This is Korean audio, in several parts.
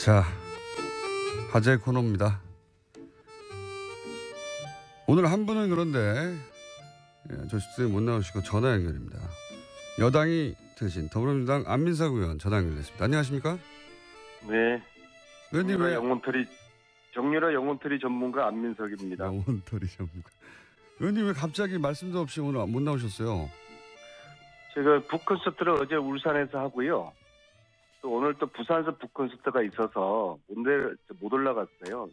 자, 화제 코너입니다. 오늘 한 분은 그런데 예, 저 스튜디오에 못 나오시고 전화 연결입니다. 여당이 대신 더불어민주당 안민석 의원 전화 연결됐습니다. 안녕하십니까? 네. 의원님 왜 영혼털이 정유라 영혼털이 전문가 안민석입니다. 영혼털이 전문가. 의원님 왜 갑자기 말씀도 없이 오늘 못 나오셨어요? 제가 북 콘서트를 어제 울산에서 하고요. 또 오늘 또 부산에서 북콘서트가 있어서 오늘 못 올라갔어요.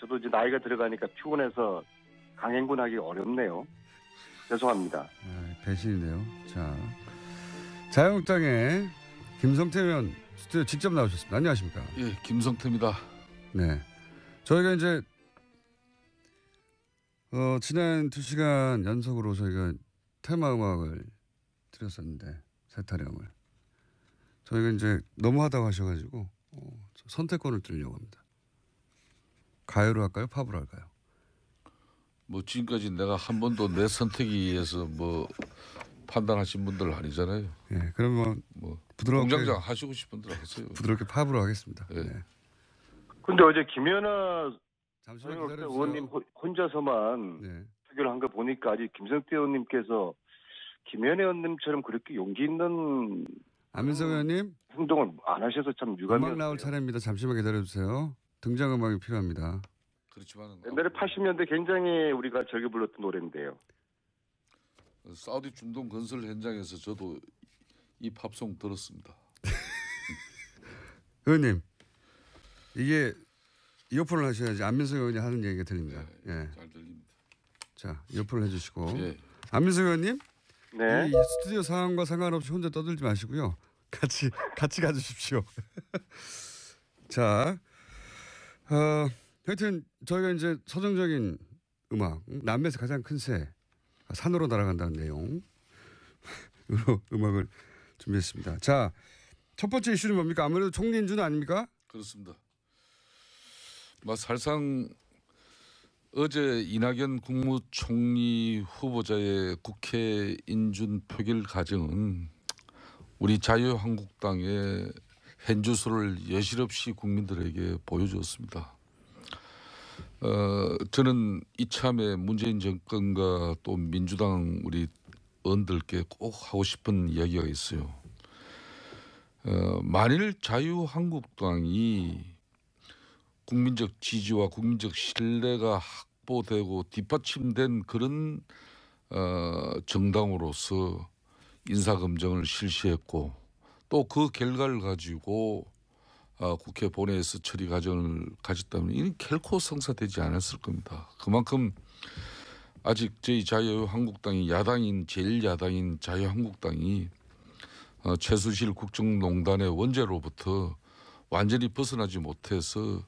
저도 이제 나이가 들어가니까 피곤해서 강행군하기 어렵네요. 죄송합니다. 아, 배신이네요. 자, 자유한국당의 김성태 의원 스튜디오 직접 나오셨습니다. 안녕하십니까? 예, 김성태입니다. 네. 저희가 이제 어, 지난 두 시간 연속으로 저희가 테마 음악을 드렸었는데 세타령을 저희가 이제 너무하다고 하셔가지고 어, 선택권을 드리려고 합니다. 가요로 할까요? 팝으로 할까요? 뭐 지금까지 내가 한 번도 내 선택에 의해서 뭐 판단하신 분들 아니잖아요. 예, 그러면 뭐 부드럽게 공장장 하시고 싶은 대로 하세요. 부드럽게 팝으로 하겠습니다. 예. 네. 근데 어제 김연아 잠시만 서영옥 기다려주세요. 의원님 호- 혼자서만 네. 투표를 한 거 보니까 아직 김성태 의원님께서 김연아 의원님처럼 그렇게 용기 있는 안민석 의원님 행동을 안 하셔서 참 음악 유감이었어요. 나올 차례입니다. 잠시만 기다려주세요. 등장 음악이 필요합니다. 그렇지만 옛날에 80년대 굉장히 우리가 즐겨 불렀던 노래인데요. 사우디 중동 건설 현장에서 저도 이 팝송 들었습니다. 의원님 이게 이어폰을 하셔야지 안민석 의원이 하는 얘기가 들립니다. 예. 잘 들립니다. 자 이어폰을 해주시고 예. 안민석 의원님 네. 이 스튜디오 상황과 상관없이 혼자 떠들지 마시고요. 같이 같이 가주십시오. 자, 어, 하여튼 저희가 이제 서정적인 음악, 남미에서 가장 큰 새, 산으로 날아간다는 내용으로 음악을 준비했습니다. 자, 첫 번째 이슈는 뭡니까? 아무래도 총리 인준 아닙니까? 그렇습니다. 뭐 사실상 어제 이낙연 국무총리 후보자의 국회 인준 표결 과정은 우리 자유한국당의 현주소를 여실없이 국민들에게 보여주었습니다. 어, 저는 이참에 문재인 정권과 또 민주당 우리 의원들께 꼭 하고 싶은 이야기가 있어요. 어, 만일 자유한국당이 국민적 지지와 국민적 신뢰가 확보되고 뒷받침된 그런 어, 정당으로서 인사검증을 실시했고 또 그 결과를 가지고 어, 국회 본회의에서 처리 과정을 가졌다면 이는 결코 성사되지 않았을 겁니다. 그만큼 아직 저희 자유한국당이 야당인 제일 야당인 자유한국당이 어, 최순실 국정농단의 원죄로부터 완전히 벗어나지 못해서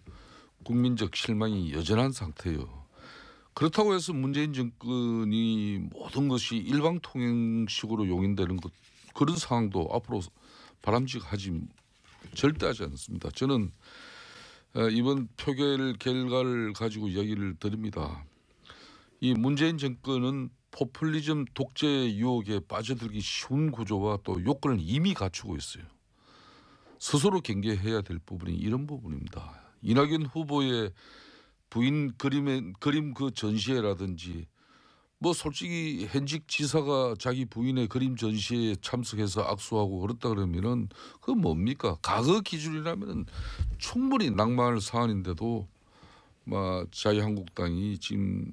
국민적 실망이 여전한 상태예요. 그렇다고 해서 문재인 정권이 모든 것이 일방 통행식으로 용인되는 것 그런 상황도 앞으로 바람직하지 절대 하지 않습니다. 저는 어, 이번 표결 결과를 가지고 이야기를 드립니다. 이 문재인 정권은 포퓰리즘 독재 유혹에 빠져들기 쉬운 구조와 또 요건을 이미 갖추고 있어요. 스스로 경계해야 될 부분이 이런 부분입니다. 이낙연 후보의 부인 그림의 그림 그 전시회라든지 뭐 솔직히 현직 지사가 자기 부인의 그림 전시회에 참석해서 악수하고 그렇다 그러면은 그 뭡니까? 과거 기준이라면은 충분히 낭만할 사안인데도 뭐 자유한국당이 지금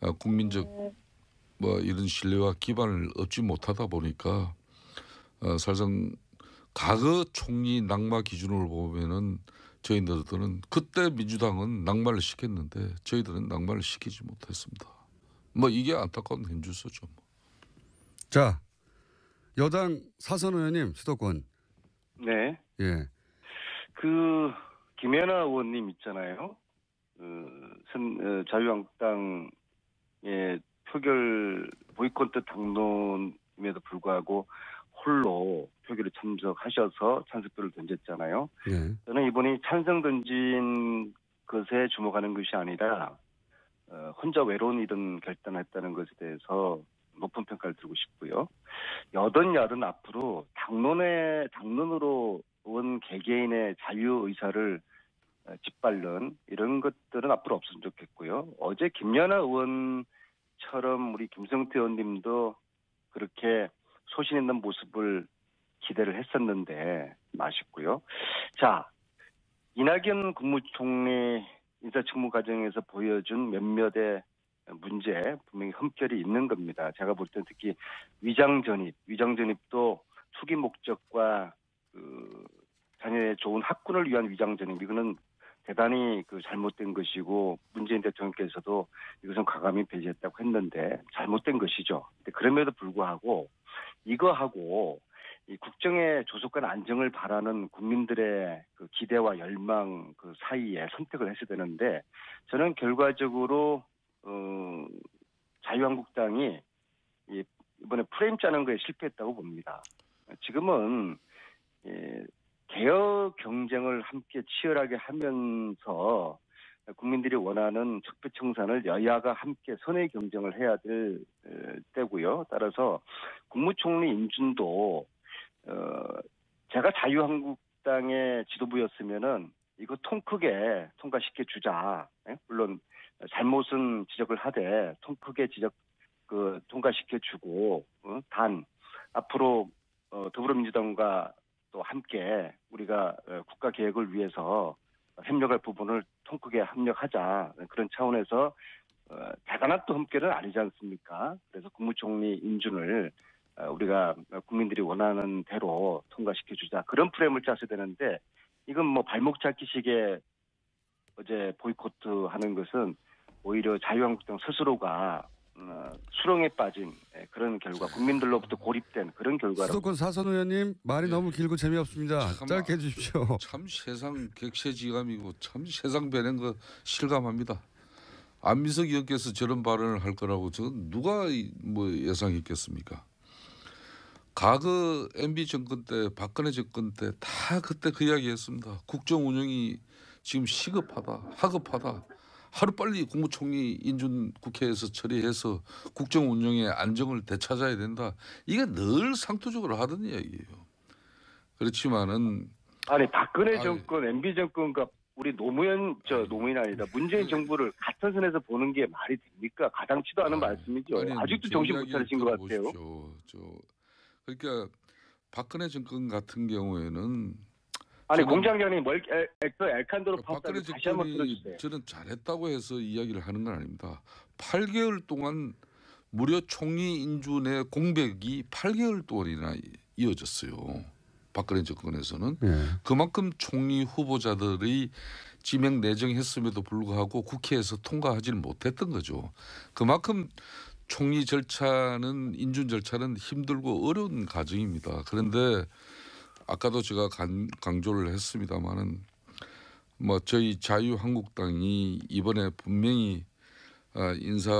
아, 국민적 뭐 이런 신뢰와 기반을 얻지 못하다 보니까 어, 사실상 과거 총리 낙마 기준으로 보면은 저희들은 그때 민주당은 낙마를 시켰는데 저희들은 낙마를 시키지 못했습니다. 뭐 이게 안타까운 현주소죠. 뭐. 자, 여당 사선 의원님 수도권. 네. 예. 그 김연아 의원님 있잖아요. 그 선, 어, 자유한국당의 표결 보이콧 당론임에도 불구하고 홀로 표결에 참석하셔서 찬스표를 던졌잖아요. 예. 저는 이번이 찬성 던진 것에 주목하는 것이 아니라 어, 혼자 외로운 일은 결단했다는 것에 대해서 높은 평가를 드리고 싶고요. 여든 야든 앞으로 당론에 당론으로 온 개개인의 자유 의사를 어, 짓밟는 이런 것들은 앞으로 없으면 좋겠고요. 어제 김연아 의원처럼 우리 김성태 의원님도 그렇게 소신 있는 모습을 기대를 했었는데 아쉽고요. 자, 이낙연 국무총리 인사청문 과정에서 보여준 몇몇의 문제 분명히 흠결이 있는 겁니다. 제가 볼땐 특히 위장 전입, 위장 전입도 투기 목적과 그 자녀의 좋은 학군을 위한 위장 전입 이거는 대단히 그 잘못된 것이고 문재인 대통령께서도 이것은 과감히 배제했다고 했는데 잘못된 것이죠. 근데 그럼에도 불구하고 이거하고 이 국정의 조속한 안정을 바라는 국민들의 그 기대와 열망 그 사이에 선택을 했어야 되는데 저는 결과적으로 어 자유한국당이 이 이번에 프레임 짜는 거에 실패했다고 봅니다. 지금은 예, 개혁 경쟁을 함께 치열하게 하면서 국민들이 원하는 적폐청산을 여야가 함께 선의 경쟁을 해야 될 에, 때고요. 따라서 국무총리 인준도 어, 제가 자유한국당의 지도부였으면은 이거 통 크게 통과시켜 주자. 예? 물론 잘못은 지적을 하되 통 크게 지적 그 통과시켜 주고 어? 단 앞으로 어, 더불어민주당과 또 함께 우리가 어, 국가 계획을 위해서 협력할 부분을 통 크게 협력하자 그런 차원에서 어, 대단한 또 흠결은 아니지 않습니까? 그래서 국무총리 인준을 어, 우리가 국민들이 원하는 대로 통과시켜 주자 그런 프레임을 짰어야 되는데 이건 뭐 발목 잡기식의 어제 보이코트 하는 것은 오히려 자유한국당 스스로가 어, 수렁에 빠진 예, 그런 결과 국민들로부터 고립된 그런 결과라고 수도권 사선 의원님 말이 예. 너무 길고 재미없습니다. 잠깐만. 짧게 해주십시오. 참 세상 객세지감이고 참 세상 변한 거 실감합니다. 안민석 의원께서 저런 발언을 할 거라고 저 누가 이- 뭐 예상했겠습니까? 과거 MB 정권 때 박근혜 정권 때 다 그때 그 이야기했습니다. 국정 운영이 지금 시급하다, 하급하다. 하루 빨리 국무총리 인준 국회에서 처리해서 국정 운영의 안정을 되찾아야 된다. 이게 늘 상투적으로 하던 이야기예요. 그렇지만은 아니 박근혜 아니. 정권, MB 정권과 우리 노무현 저 노무현이 아니라 문재인 정부를 같은 선에서 보는 게 말이 됩니까? 가당치도 않은 말씀이죠. 아니, 아직도 제 정신 못 차리신 것 같아요. 들어보십시오. 저 그러니까 박근혜 정권 같은 경우에는 아니 엘, 엘, 그 엘칸도로 파업다 박근혜 다시 한번 정권이 들어주세요. 저는 잘했다고 해서 이야기를 하는 건 아닙니다. 8개월 동안 무려 총리 인준의 공백이 8개월 동안이나 이어졌어요. 박근혜 정권에서는 예. 그만큼 총리 후보자들이 지명 내정했음에도 불구하고 국회에서 통과하지는 못했던 거죠. 그만큼 총리 절차는 인준 절차는 힘들고 어려운 과정입니다. 그런데 아까도 제가 간- 강조를 했습니다마는 뭐 저희 자유한국당이 이번에 분명히 아, 인사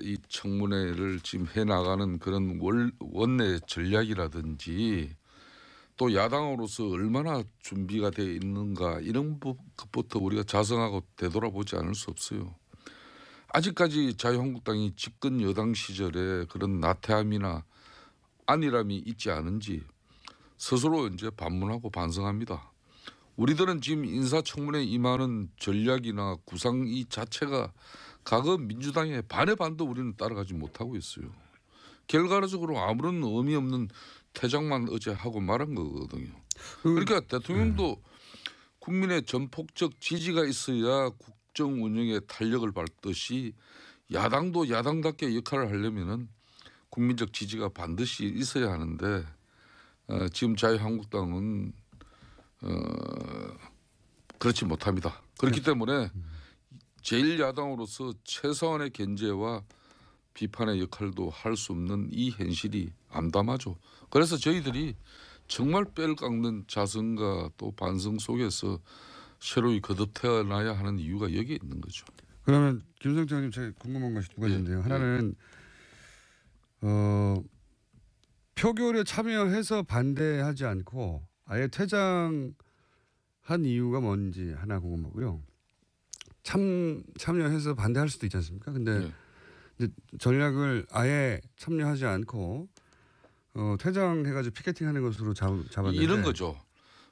이 청문회를 지금 해 나가는 그런 월, 원내 전략이라든지 또 야당으로서 얼마나 준비가 돼 있는가 이런 부- 것부터 우리가 자성하고 되돌아보지 않을 수 없어요. 아직까지 자유한국당이 집권 여당 시절에 그런 나태함이나 안일함이 있지 않은지 스스로 이제 반문하고 반성합니다. 우리들은 지금 인사청문회 임하는 전략이나 구상 이 자체가 과거 민주당의 반의 반도 우리는 따라가지 못하고 있어요. 결과적으로 아무런 의미 없는 퇴장만 어제 하고 말한 거거든요. 그러니까 대통령도 국민의 전폭적 지지가 있어야 국정 운영에 탄력을 밟듯이 야당도 야당답게 역할을 하려면은 국민적 지지가 반드시 있어야 하는데 어, 지금 자유한국당은 어, 그렇지 못합니다. 그렇기 때문에 제일 야당으로서 최소한의 견제와 비판의 역할도 할 수 없는 이 현실이 암담하죠. 그래서 저희들이 정말 뼈를 깎는 자성과 또 반성 속에서 새로이 거듭 태어나야 하는 이유가 여기에 있는 거죠. 그러면 김성태 의원님 제가 궁금한 것이 두 가지인데요. 예, 하나는 어, 표결에 참여해서 반대하지 않고 아예 퇴장한 이유가 뭔지 하나 궁금하고요. 참 참여해서 반대할 수도 있지 않습니까? 근데 예. 이제 전략을 아예 참여하지 않고 어, 퇴장해가지고 피켓팅하는 것으로 잡, 잡았는데 이런 거죠.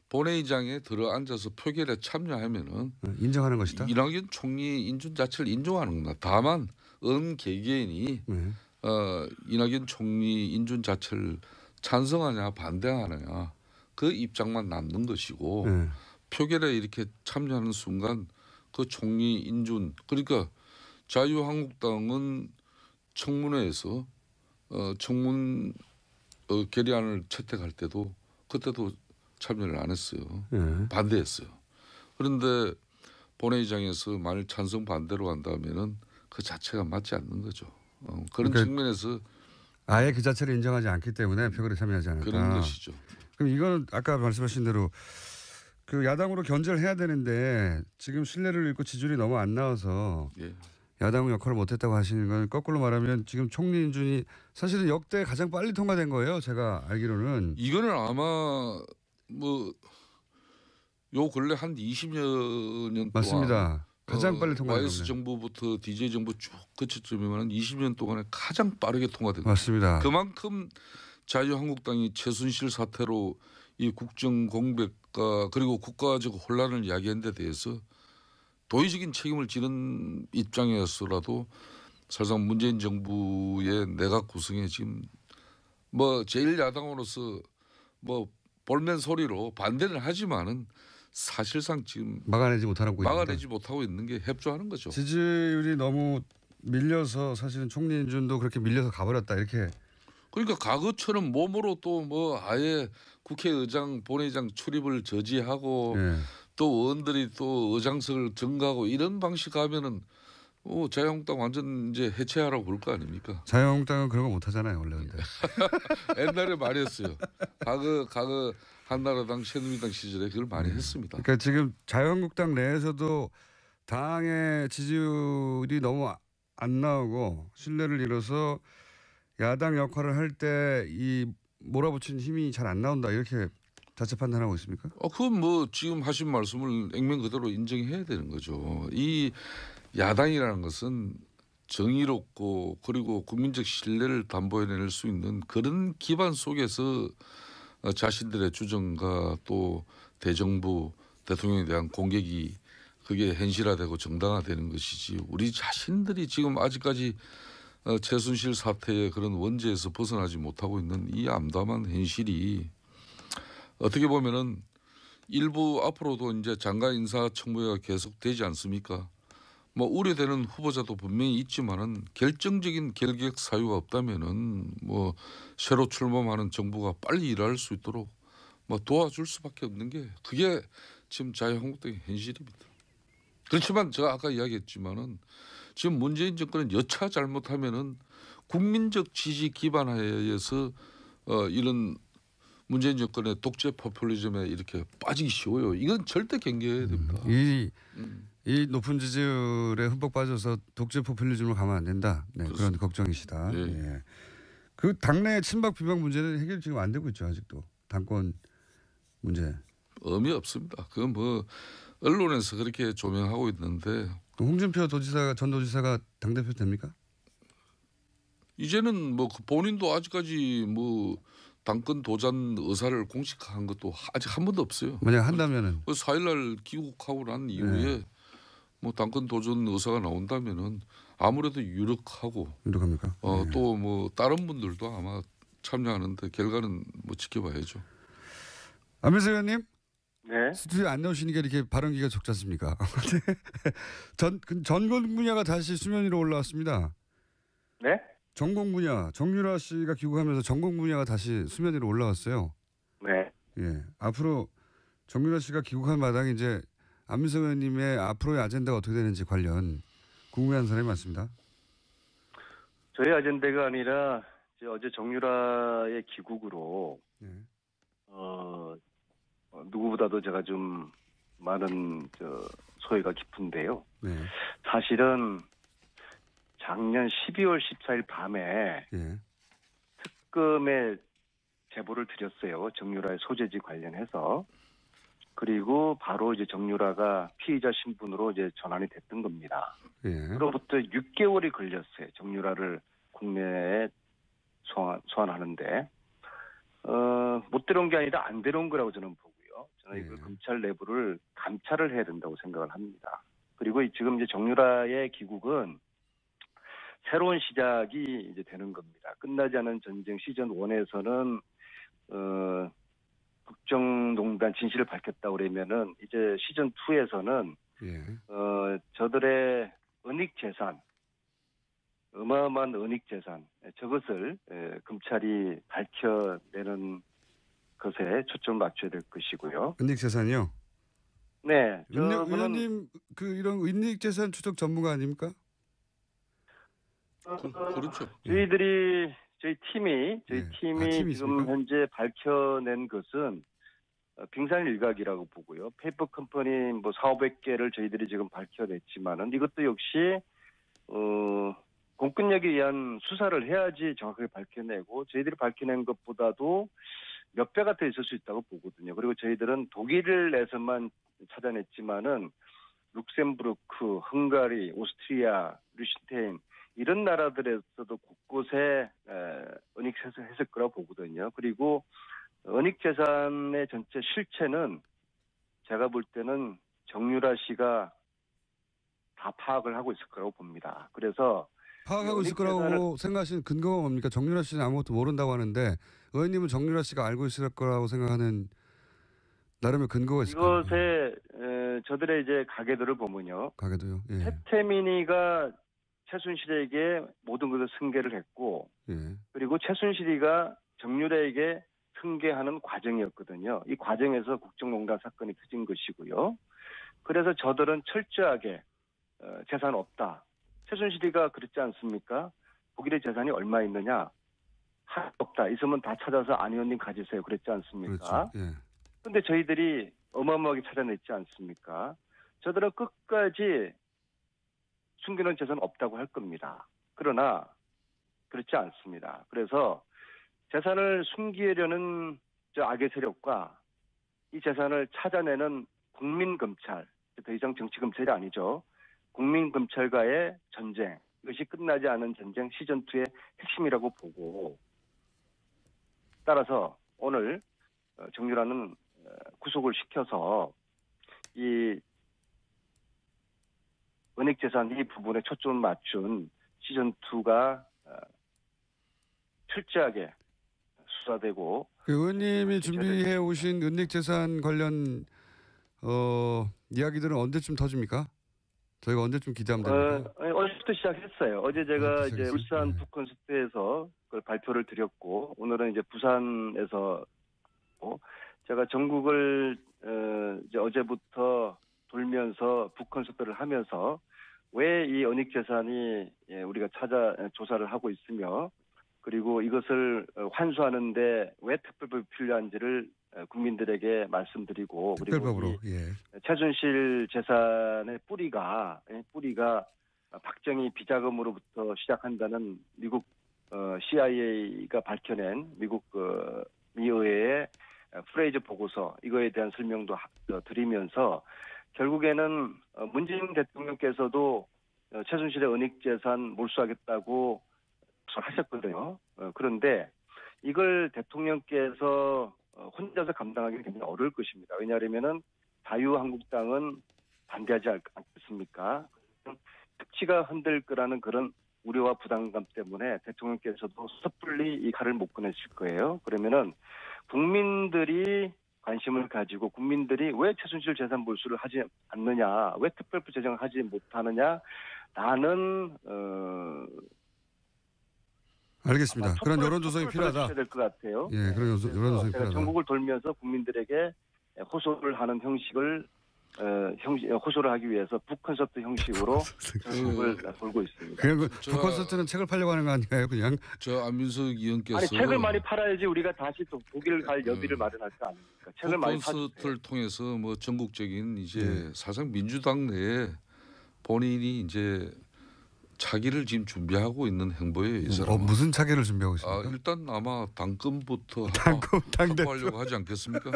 본회의장에 들어 앉아서 표결에 참여하면은 어, 인정하는 것이다. 이낙연 총리 인준 자체를 인정하는 겁니다. 다만 은 개개인이 네. 어, 이낙연 총리 인준 자체를 찬성하냐 반대하느냐 그 입장만 남는 것이고 네. 표결에 이렇게 참여하는 순간 그 총리 인준 그러니까 자유한국당은 청문회에서 어, 청문 어, 결의안을 채택할 때도 그때도 참여를 안 했어요. 네. 반대했어요. 그런데 본회의장에서 만일 찬성 반대로 한다면은 그 자체가 맞지 않는 거죠. 어, 그런 그러니까 측면에서 아예 그 자체를 인정하지 않기 때문에 표결에 참여하지 않았다. 그런 것이죠. 그럼 이거는 아까 말씀하신 대로 그 야당으로 견제를 해야 되는데 지금 신뢰를 잃고 지지율이 너무 안 나와서 예. 야당 역할을 못했다고 하시는 건 거꾸로 말하면 지금 총리 인준이 사실은 역대 가장 빨리 통과된 거예요. 제가 알기로는 이거는 아마 뭐 요 근래 한 20여 년 동안 맞습니다. 가장 어, 빨리 통과된 겁니다. 정부부터 DJ 정부 쭉 그치쯤이면 20년 동안에 가장 빠르게 통과된. 맞습니다. 그만큼 자유한국당이 최순실 사태로 이 국정 공백과 그리고 국가적 혼란을 이야기한 데 대해서 도의적인 책임을 지는 입장이었어라도 사실상 문재인 정부의 내각 구성에 지금 뭐 제일 야당으로서 뭐 볼멘 소리로 반대는 하지만은 사실상 지금 막아내지 못하고 막아내지 못하고 있는 게 협조하는 거죠. 지지율이 너무 밀려서 사실은 총리 인준도 그렇게 밀려서 가버렸다 이렇게 그러니까 과거처럼 몸으로 또 뭐 아예 국회의장 본회의장 출입을 저지하고 예. 또 의원들이 또 의장석을 증가하고 이런 방식 하면은 어, 자유한국당 완전 이제 해체하라고 볼 거 아닙니까? 자유한국당은 그런 거 못하잖아요 원래 근데 옛날에 많이 했어요. 과거 과거 한나라당 새누리당 시절에 그걸 많이 했습니다. 그러니까 지금 자유한국당 내에서도 당의 지지율이 너무 아- 안 나오고 신뢰를 잃어서 야당 역할을 할 때 이 몰아붙이는 힘이 잘 안 나온다 이렇게 자체 판단하고 있습니까? 어, 그건 뭐 지금 하신 말씀을 액면 그대로 인정해야 되는 거죠. 이 야당이라는 것은 정의롭고 그리고 국민적 신뢰를 담보해낼 수 있는 그런 기반 속에서 어, 자신들의 주장과 또 대정부 대통령에 대한 공격이 그게 현실화되고 정당화되는 것이지 우리 자신들이 지금 아직까지 어, 최순실 사태의 그런 원죄에서 벗어나지 못하고 있는 이 암담한 현실이 어떻게 보면은 일부 앞으로도 이제 장관 인사 청문회가 계속되지 않습니까? 뭐 우려되는 후보자도 분명히 있지만은 결정적인 결격 사유가 없다면은 뭐 새로 출범하는 정부가 빨리 일할 수 있도록 뭐 도와줄 수밖에 없는 게 그게 지금 자유한국당의 현실입니다. 그렇지만 제가 아까 이야기했지만은 지금 문재인 정권은 여차 잘못하면은 국민적 지지 기반 하에서 어 이런 문재인 정권의 독재 포퓰리즘에 이렇게 빠지기 쉬워요. 이건 절대 경계해야 됩니다. 이, 음. 이 높은 지지율에 흠뻑 빠져서 독재 포퓰리즘으로 가면 안 된다. 네, 그런 그렇습니다. 걱정이시다. 예. 예. 그 당내 친박 비박 문제는 해결 지금 안 되고 있죠 아직도 당권 문제. 의미 없습니다. 그건 뭐 언론에서 그렇게 조명하고 있는데 그럼 홍준표 도지사가 전 도지사가 당 대표 됩니까? 이제는 뭐그 본인도 아직까지 뭐 당권 도전 의사를 공식화한 것도 아직 한 번도 없어요. 만약 한다면은 그 4일날 귀국하고 난 이후에 뭐 당권 도전 의사가 나온다면은 아무래도 유력하고 유력합니까? 어 예. 또뭐 다른 분들도 아마 참여하는데 결과는 뭐 지켜봐야죠. 안민석 의원님 네. 스튜디오 안 나오시니까 이렇게 발언기가 적지 않습니까? 전그 전공 분야가 다시 수면 위로 올라왔습니다. 네? 전공 분야 정유라 씨가 귀국하면서 전공 분야가 다시 수면 위로 올라왔어요. 네. 예. 앞으로 정유라 씨가 귀국한 마당에 이제 안민석 의원님의 앞으로의 아젠다가 어떻게 되는지 관련 궁금해하는 사람이 많습니다. 저희 아젠다가 아니라 어제 정유라의 귀국으로 예. 어, 어, 누구보다도 제가 좀 많은 저 소회가 깊은데요. 네. 사실은 작년 12월 14일 밤에 예. 특검에 제보를 드렸어요. 정유라의 소재지 관련해서. 그리고 바로 이제 정유라가 피의자 신분으로 이제 전환이 됐던 겁니다. 예. 그로부터 6개월이 걸렸어요. 정유라를 국내에 소환, 소환하는데 어, 못 데려온 게 아니라 안 데려온 거라고 저는 보고요. 저는 이그 예. 검찰 내부를 감찰을 해야 된다고 생각을 합니다. 그리고 이 지금 이제 정유라의 귀국은 새로운 시작이 이제 되는 겁니다. 끝나지 않은 전쟁 시즌 1에서는 어, 국정농단 진실을 밝혔다 그러면은 이제 시즌 2에서는 예. 어, 저들의 은닉 재산, 어마어마한 은닉 재산, 저것을 에, 검찰이 밝혀내는 것에 초점을 맞춰야 될 것이고요. 은닉 재산이요. 네, 은닉, 저분은 의원님 그 이런 은닉 재산 추적 전문가 아닙니까? 그, 그렇죠. 저희들이 저희 팀이 저희 예. 팀이 아, 팀이 지금 있습니까? 현재 밝혀낸 것은 어, 빙산 일각이라고 보고요. 페이퍼 컴퍼니 뭐 4,500개를 저희들이 지금 밝혀냈지만은 이것도 역시 어 공권력에 의한 수사를 해야지 정확하게 밝혀내고 저희들이 밝혀낸 것보다도 몇 배가 더 있을 수 있다고 보거든요. 그리고 저희들은 독일에서만 찾아냈지만은 룩셈부르크, 헝가리, 오스트리아, 류신테인 이런 나라들에서도 곳곳에 에, 은닉 재산 했을 거라고 보거든요. 그리고 은닉 재산의 전체 실체는 제가 볼 때는 정유라 씨가 다 파악을 하고 있을 거라고 봅니다. 그래서 파악하고 있을 거라고 생각하시는 근거가 뭡니까? 정유라 씨는 아무것도 모른다고 하는데 의원님은 정유라 씨가 알고 있을 거라고 생각하는 나름의 근거가 있을 거예요. 이것에 에, 저들의 이제 가게들을 보면요. 가게도요. 예. 최태민이가 최순실에게 모든 것을 승계를 했고 예. 그리고 최순실이가 정유라에게 승계하는 과정이었거든요. 이 과정에서 국정농단 사건이 터진 것이고요. 그래서 저들은 철저하게 어, 재산 없다. 최순실이가 그랬지 않습니까? 독일의 재산이 얼마 있느냐? 하나도 없다. 있으면 다 찾아서 안 의원님 가지세요. 그랬지 않습니까? 그렇죠. 예. 저희들이 어마어마하게 찾아냈지 않습니까? 저들은 끝까지 숨겨놓은 재산 없다고 할 겁니다. 그러나 그렇지 않습니다. 그래서 재산을 숨기려는 저 악의 세력과 이 재산을 찾아내는 국민검찰, 더 이상 정치검찰이 아니죠. 국민검찰과의 전쟁, 이것이 끝나지 않은 전쟁 시즌2의 핵심이라고 보고 따라서 오늘 어, 정유라는 어, 구속을 시켜서 이 은닉 재산 이 부분에 초점을 맞춘 시즌 2가 어, 철저하게 수사되고 그 의원님이 네, 준비해 오신 은닉 재산 관련 어, 이야기들은 언제쯤 터집니까? 저희가 언제쯤 기대하면 됩니까? 어, 어제부터 시작했어요. 어제 제가 어제부터 이제? 울산 네. 북콘서트에서 그걸 발표를 드렸고 오늘은 이제 부산에서 어, 제가 전국을 어, 이제 어제부터 돌면서 북콘서트를 하면서 왜 이 은닉 재산이 예, 우리가 찾아 조사를 하고 있으며 그리고 이것을 어, 환수하는데 왜 특별법이 필요한지를 어, 국민들에게 말씀드리고 그리고 특별법으로. 이 예. 최순실 재산의 뿌리가 예, 뿌리가 박정희 비자금으로부터 시작한다는 미국 어, CIA가 밝혀낸 미국 그 미의회의 프레이즈 보고서 이거에 대한 설명도 드리면서 결국에는 어, 문재인 대통령께서도 어, 최순실의 은닉 재산 몰수하겠다고 하셨거든요. 어, 그런데 이걸 대통령께서 어, 혼자서 감당하기는 굉장히 어려울 것입니다. 왜냐하면은 자유한국당은 반대하지 않- 않겠습니까? 특치가 흔들 거라는 그런 우려와 부담감 때문에 대통령께서도 섣불리 이 칼을 못 꺼내실 거예요. 그러면은 국민들이 관심을 가지고 국민들이 왜 최순실 재산 몰수를 하지 않느냐, 왜 특별법 제정을 하지 못하느냐, 라는 어, 알겠습니다. 그런 촛불을 필요하다. 될것 같아요. 예, 그런 여론- 그래서 여론조성이 제가 필요하다. 전국을 돌면서 국민들에게 호소를 하는 형식을 어, 형식, 호소를 하기 위해서 북콘서트 형식으로 전국을 돌고 있습니다. 그냥 그 저- 북콘서트는 책을 팔려고 하는 거 아닌가요? 그냥 저 안민석 의원께서 아니 책을 많이 팔아야지 우리가 다시 또 독일 갈 여비를 음. 마련할 거 아닙니까? 책을 많이. 콘서트를 통해서 뭐 전국적인 이제 네. 사상 민주당 내에 본인이 이제 차기를 지금 준비하고 있는 행보예요. 이 사람. 어, 무슨 차기를 준비하고 아 있습니까? 일단 아마 당권부터 당권 당대 확보하려고 하지 않겠습니까?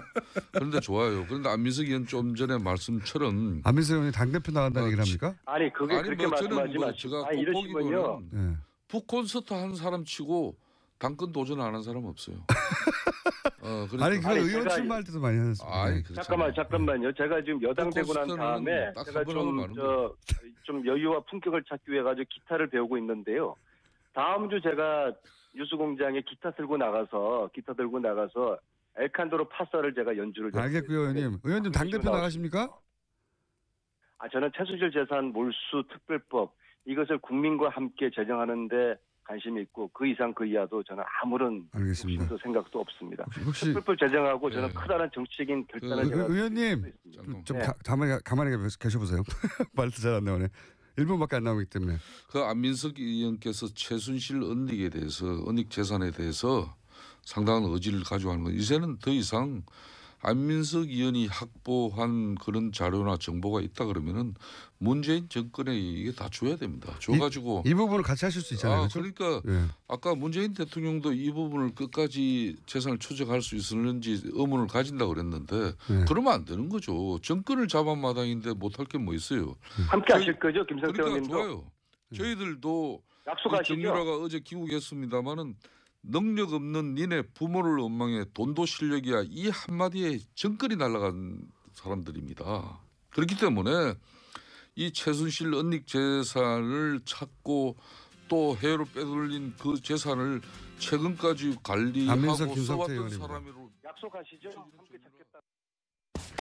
그런데 좋아요. 그런데 안민석 의원 좀 전에 말씀처럼 안민석 의원이 당 대표 나간다는 어, 얘기를 지- 합니까? 아니 그게 아니 그렇게 뭐 말씀하지 저는 뭐 마시고 제가 아니 꼭 이러시면요. 예. 북콘서트 한 사람 치고 당권 도전 안 한 사람 없어요. 어, 그러니까 아니 그 아니, 의원 제가- 출마할 때도 많이 하셨습니다. 아이, 네. 그렇잖아요. 잠깐만 잠깐만요. 제가 지금 여당 되고 난 다음에 딱 제가 한번 하고 마는 좀저좀 여유와 품격을 찾기 위해 가지고 기타를 배우고 있는데요. 다음 주 제가 뉴스공장에 기타 들고 나가서 기타 들고 나가서 엘칸도로 파사를 제가 연주를 좀 알겠고요, 의원님. 의원님 당 대표 나가십니까? 아 저는 최수질 재산 몰수 특별법 이것을 국민과 함께 제정하는데 관심이 있고 그 이상 그 이하도 저는 아무런 알겠습니다. 생각도 없습니다. 혹시 특별법 제정하고 저는 네. 크다란 정치적인 결단을 의- 제가 의원님. 잠깐만. 좀 네. 가, 가만히 가만히 계셔보세요. 말도 잘 안 나오네. 1분밖에 안 나오기 때문에. 그 안민석 의원께서 최순실 언닉에 대해서 언닉 재산에 대해서 상당한 의지를 하는 건 이제는 더 이상 안민석 의원이 확보한 그런 자료나 정보가 있다 그러면은 문재인 정권에 이게 다 줘야 됩니다. 줘가지고 이 부분을 같이 하실 수 있잖아요. 아, 그렇죠? 그러니까 예. 아까 문재인 대통령도 이 부분을 끝까지 재산을 추적할 수 있었는지 의문을 가진다 그랬는데 네. 그러면 안 되는 거죠. 정권을 잡은 마당인데 못할 게 뭐 있어요. 함께 저희- 하실 거죠, 김성태 그러니까 의원님도 좋아요. 저희들도 이 약속하시죠. 정유라가 어제 기국했습니다마는 능력 없는 니네 부모를 원망해 돈도 실력이야 이 한마디에 정권이 날아간 사람들입니다. 그렇기 때문에 이 최순실 언닉 재산을 찾고 또 해외로 빼돌린 그 재산을 최근까지 관리하고 써왔던 의원입니다. 사람으로 약속하시죠. 함께.